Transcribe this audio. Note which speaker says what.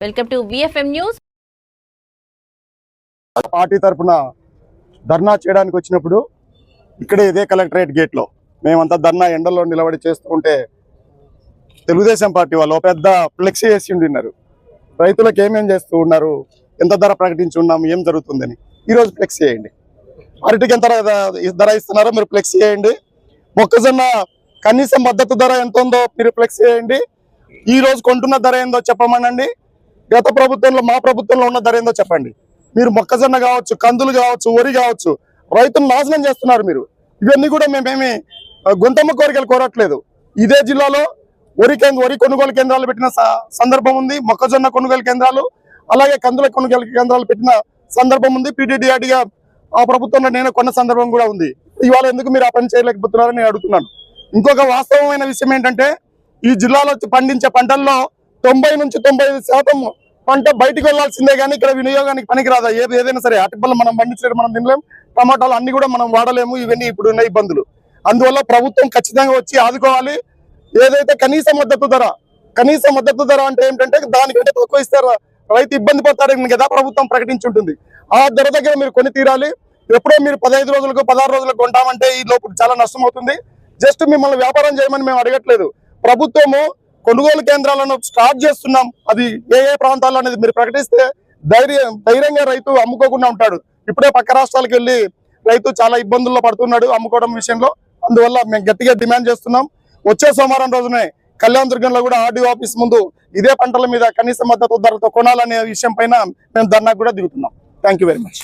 Speaker 1: Welcome to VFM news
Speaker 2: party తరఫున ధర్నా చేయడానికి వచ్చినప్పుడు ఇక్కడే ఇదే కలెక్టరేట్ గేట్లో మేమంతా ధర్నా ఎండల్లో నిలబడి చేస్తూ ఉంటే తెలుగుదేశం పార్టీ వాళ్ళు పెద్ద ఫ్లెక్సీ వేసి ఉండిన్నారు రైతులకు ఏమేం చేస్తూ ఉన్నారు ఎంత ధర ప్రకటించి ఉన్నాము ఏం జరుగుతుందని ఈరోజు ఫ్లెక్సీ చేయండి. అరటికి ఎంత ధర- ఇస్తున్నారో మీరు ఫ్లెక్సీ చేయండి. మొక్కజొన్న కనీసం మద్దతు ధర ఎంత ఉందో మీరు ఫ్లెక్సీ చేయండి. ఈ రోజు కొంటున్న ధర ఏందో చెప్పమనండి. గత ప్రభుత్వంలో మా ప్రభుత్వంలో ఉన్న ధర ఏందో చెప్పండి. మీరు మొక్కజొన్న కావచ్చు కందులు కావచ్చు వరి కావచ్చు రైతులు నాశనం చేస్తున్నారు మీరు. ఇవన్నీ కూడా మేమేమి గుంతమ్మ కోరికలు కోరట్లేదు. ఇదే జిల్లాలో వరి కేంద్ర వరి కొనుగోలు కేంద్రాలు పెట్టిన స- సందర్భం ఉంది. మొక్కజొన్న కొనుగోలు కేంద్రాలు అలాగే కందుల కొనుగోలు కేంద్రాలు పెట్టిన సందర్భం ఉంది. పీటీడీఆర్డీగా ఆ ప్రభుత్వంలో నేను కొన్న సందర్భం కూడా ఉంది. ఇవాళ ఎందుకు మీరు ఆ పని చేయలేకపోతున్నారని నేను అడుగుతున్నాను. ఇంకొక వాస్తవమైన విషయం ఏంటంటే ఈ జిల్లాలో పండించే పంటల్లో తొంభై నుంచి తొంభై ఐదు శాతం పంట బయటికి వెళ్ళాల్సిందే కానీ ఇక్కడ వినియోగానికి పనికిరాదా? ఏది ఏదైనా సరే అటుపల్ల మనం పండించడం మనం తినలేం టమాటాలు అన్ని కూడా మనం వాడలేము ఇవన్నీ ఇప్పుడు ఉన్న ఇబ్బందులు. అందువల్ల ప్రభుత్వం ఖచ్చితంగా వచ్చి ఆదుకోవాలి. ఏదైతే కనీస మద్దతు ధర కనీస మద్దతు ధర అంటే ఏంటంటే దానికంటే తక్కువ ఇస్తారు? రైతు ఇబ్బంది పడతాడని కదా ప్రభుత్వం ప్రకటించి ఉంటుంది ఆ ధర దగ్గర మీరు కొని తీరాలి. ఎప్పుడో మీరు పదహైదు రోజులకు పదహారు రోజులకు కొంటామంటే ఈ లోపు చాలా నష్టం అవుతుంది. జస్ట్ మిమ్మల్ని వ్యాపారం చేయమని మేము అడగట్లేదు. ప్రభుత్వము కొనుగోలు కేంద్రాలను స్టార్ట్ చేస్తున్నాం. అది ఏ ఏ ప్రాంతాల్లో అనేది మీరు ప్రకటిస్తే ధైర్యం ధైర్యంగా రైతు అమ్ముకోకుండా ఉంటాడు. ఇప్పుడే పక్క రాష్ట్రాలకు వెళ్ళి రైతు చాలా ఇబ్బందుల్లో పడుతున్నాడు అమ్ముకోవడం విషయంలో. అందువల్ల మేము గట్టిగా డిమాండ్ చేస్తున్నాం. వచ్చే సోమవారం రోజునే కళ్యాణ దుర్గంలో కూడా ఆర్డీఓ ఆఫీస్ ముందు ఇదే పంటల మీద కనీస మద్దతు ధరతో కొనాలనే విషయం పైన మేము ధర్నా కూడా దిగుతున్నాం. Thank very much